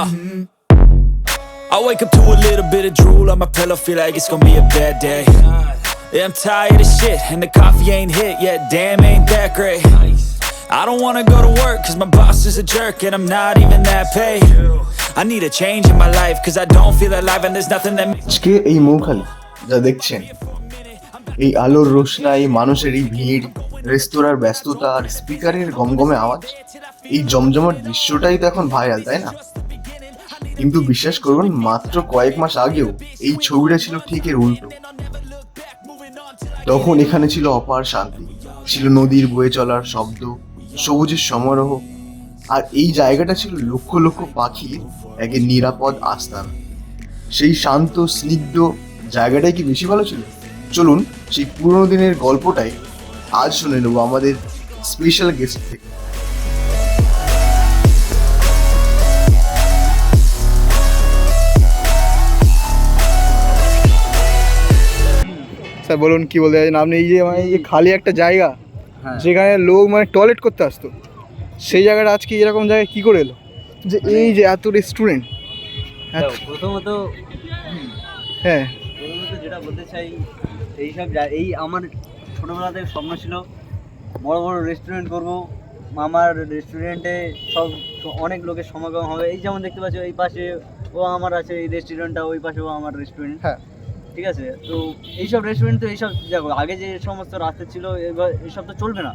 I wake up to a little bit of drool on my pillow, feel like it's gonna be a bad day. Yeah, I'm tired of shit, and the coffee ain't hit yet, damn, ain't that great. I don't wanna go to work, cause my boss is a jerk, and I'm not even that paid. I need a change in my life, cause I don't feel alive, and there's nothing that makes আজকে এই মৌখালি যা দেখছেন এই আলোর রোশনাই মানুষের এই ভিড় রেস্তোরাঁর ব্যস্ততা আর স্পিকারের গমগমে আওয়াজ এই জমজমাট দৃশ্যটাই তো এখন ভাইরাল তাই না কিন্তু বিশ্বাস করুন, মাত্র কয়েক মাস আগেও এই ছবিটা ছিল ঠিক এর উল্টো। তখন এখানে ছিল অপার শান্তি, ছিল নদীর বয়ে চলার শব্দ, সবুজের সমারোহ, আর এই জায়গাটা ছিল লক্ষ লক্ষ পাখির এক নিরাপদ আস্থান। সেই শান্ত, স্নিগ্ধ জায়গাটাই কি বেশি ভালো ছিল? চলুন সেই পুরোনো দিনের গল্পটাই আজ শুনে নেব আমাদের স্পেশাল গেস্ট থেকে। স্যার বলুন কি বলতে চাইছেন? আপনি এই যে মানে এই যে খালি একটা জায়গা যেখানে লোক মানে টয়লেট করতে আসতো সেই জায়গাটা আজকে এরকম জায়গায় কি করে এলো? যে এই যে এত রেস্টুরেন্ট প্রথমত হ্যাঁ। প্রথমত যেটা বলতে চাই এইসব জা- এই আমার ছোটোবেলা থেকে স্বপ্ন ছিল বড় বড় রেস্টুরেন্ট করব আমার রেস্টুরেন্টে সব সব- অনেক লোকের সমাগম হবে। এই যেমন দেখতে পাচ্ছ এই পাশে ও আমার আছে এই রেস্টুরেন্টটা ওই পাশে ও আমার রেস্টুরেন্ট হ্যাঁ। ঠিক আছে? তো এইসব রেস্টুরেন্ট তো এইসব দেখো আগে যে সমস্ত রাস্তা ছিল এবার এইসব তো চলবে না।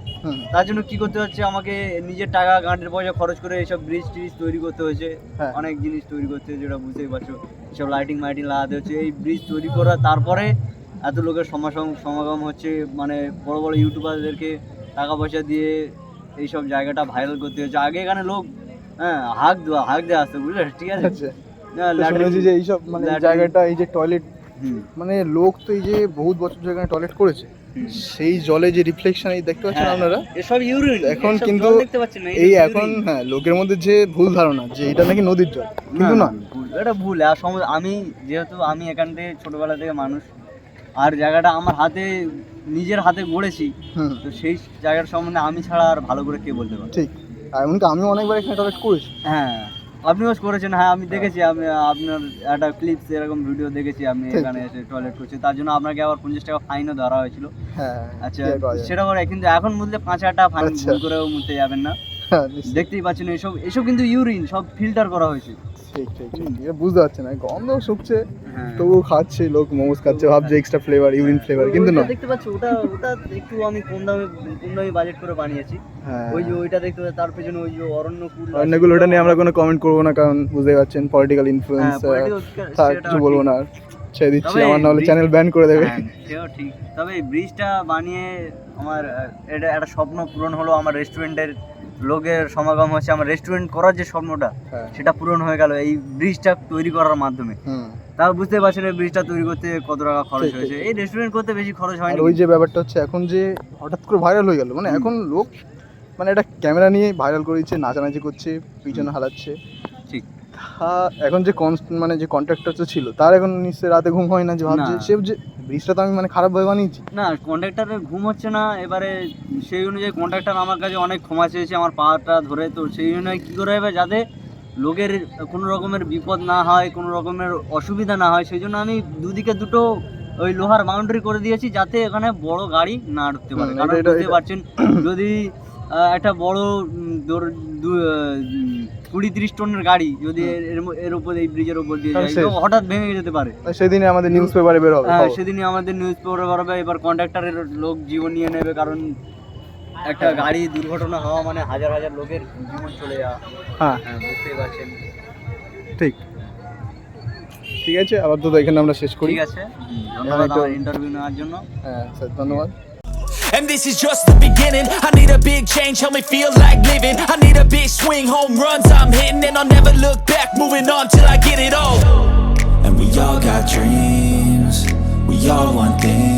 তার জন্য কি করতে হচ্ছে? আমাকে নিজের টাকা গাঁটের পয়সা খরচ করে এইসব ব্রিজ ট্রিজ তৈরি করতে হয়েছে। হ্যাঁ। অনেক জিনিস তৈরি করতে হয়েছে যেটা বুঝতেই পারছ। এইসব লাইটিং মাইটিং লাগাতে হচ্ছে। এই ব্রিজ তৈরি করা তারপরে এত লোকের সমাগম সমাগম হচ্ছে মানে বড় বড় ইউটিউবারদেরকে টাকা পয়সা দিয়ে এইসব জায়গাটা ভাইরাল করতে হচ্ছে আগে এখানে লোক হ্যাঁ হাঁক দেওয়া হাঁক দেওয়া আসতো বুঝলে? ঠিক আছে? আচ্ছা। এইসব মানে জায়গাটা এই যে টয়লেট মানে লোক তো এই যে বহুত বছর ধরে এখানে টয়লেট করেছে সেই জলে যে রিফ্লেকশন এই দেখতে পাচ্ছেন হ্যাঁ, আপনারা? এসব ইউরিন এখন কিন্তু দেখতে পাচ্ছেন এই এখন হ্যাঁ লোকের মধ্যে যে ভুল ধারণা যে এটা নাকি নদীর জল কিন্তু না। এটা ভুল। আর আমি যেহেতু আমি এখান থেকে ছোটবেলা থেকে মানুষ আর জায়গাটা আমার হাতে নিজের হাতে গড়েছি তো সেই জায়গার সম্বন্ধে আমি ছাড়া আর ভালো করে কে বলতে পারবে? ঠিক। আর এমনকি আমি অনেকবার এখানে টয়লেট করেছি। হ্যাঁ। আপনিও করেছেন হ্যাঁ আমি দেখেছি আমি আপনার একটা ক্লিপস এরকম ভিডিও দেখেছি আপনি এখানে এসে টয়লেট করছি তার জন্য আপনাকে আবার পঞ্চাশ টাকা ফাইনও ধরা হয়েছিল হ্যাঁ আচ্ছা? সেটা করে কিন্তু এখন মুদলে পাঁচ হাজার টাকা ফাইন আচ্ছা। ভুল করেও মুতে যাবেন না হ্যাঁ। দেখতেই পাচ্ছেন এসব এসব কিন্তু ইউরিন সব ফিল্টার করা হয়েছে ঠিক ঠিক ঠিক। এটা বুঝতে পারছে না গন্ধ শুকছে হ্যাঁ। তবুও খাচ্ছে লোক মোমোস খাচ্ছে ভাবছে এক্সট্রা ফ্লেভার ইউরিন ফ্লেভার কিন্তু না। দেখতে পাচ্ছি ওটা ওটা একটু আমি কম দামে কম দামে বাজেট করে বানিয়েছি। হ্যাঁ। ওই যে ওইটা দেখতে পাচ্ছি তার পেছনে ওই যে অরণ্য কুল আছে। ওটা নিয়ে আমরা কোনো কমেন্ট করব না কারণ বুঝতে পারছেন পলিটিক্যাল ইনফ্লুয়েন্স কিছু বলব। না ছেড়ে দিচ্ছি আমার নাহলে চ্যানেল ব্যান করে দেবে। হ্যাঁ, সেও ঠিক। তবে এই ব্রিজটা বানিয়ে আমার এটা একটা স্বপ্ন পূরণ হলো আমার রেস্টুরেন্টের লোকের সমাগম হচ্ছে। আমার রেস্টুরেন্ট করার যে স্বপ্নটা হ্যাঁ। সেটা পূরণ হয়ে গেল এই ব্রিজটা তৈরি করার মাধ্যমে। তাও বুঝতে পারছেন এই ব্রিজটা তৈরি করতে কত টাকা খরচ হয়েছে। এই রেস্টুরেন্ট করতে বেশি খরচ হয়নি। ওই যে ব্যাপারটা হচ্ছে এখন যে হঠাৎ করে ভাইরাল হয়ে গেল মানে এখন লোক মানে একটা ক্যামেরা নিয়ে ভাইরাল করে দিচ্ছে নাচানাচি করছে পিছনে হালাচ্ছে তা এখন যে কনস্ট মানে যে কন্ট্রাক্টর তো ছিল তার এখন নিশ্চয়ই রাতে ঘুম হয় না যে ভাবছে সে যে ব্রিজটা তো আমি মানে খারাপভাবে বানিয়েছি। না কন্ট্রাক্টরের ঘুম হচ্ছে না এবারে সেই অনুযায়ী কন্ট্রাক্টর আমার কাছে অনেক ক্ষমা চেয়েছে আমার পাটা ধরে তো সেই অনুযায়ী কী করে হবে যাতে লোকের কোনো রকমের বিপদ না হয় কোনো রকমের অসুবিধা না হয় সেই জন্য আমি দুদিকে দুটো ওই লোহার বাউন্ডারি করে দিয়েছি যাতে এখানে বড় গাড়ি না ঢুকতে পারে। কারণ বুঝতে পারছেন যদি একটা বড় কুড়ি তিরিশ টনের গাড়ি যদি এর- উপর এই ব্রিজের উপর দিয়ে যায় তো হঠাৎ ভেঙে যেতে পারে। আর সেদিনে আমাদের নিউজ পেপারে বের হবে হ্যাঁ সেদিনই আমাদের নিউজ পেপারে বেরোবে এবার কন্ট্রাক্টরের লোক জীবন নিয়ে নেবে কারণ একটা গাড়ি দুর্ঘটনা হওয়া মানে হাজার হাজার লোকের জীবন চলে যাওয়া। হ্যাঁ। হ্যাঁ বুঝতেই পারছেন। ঠিক। ঠিক আছে আপাতত এখানে আমরা শেষ করি। ঠিক আছে। ধন্যবাদ ইন্টারভিউ নেওয়ার জন্য। হ্যাঁ স্যার ধন্যবাদ। And this is just the beginning. I need a big change, help me feel like living. I need a big swing, home runs I'm hitting, and I'll never look back. Moving on till I get it all. And we all got dreams, we all want things.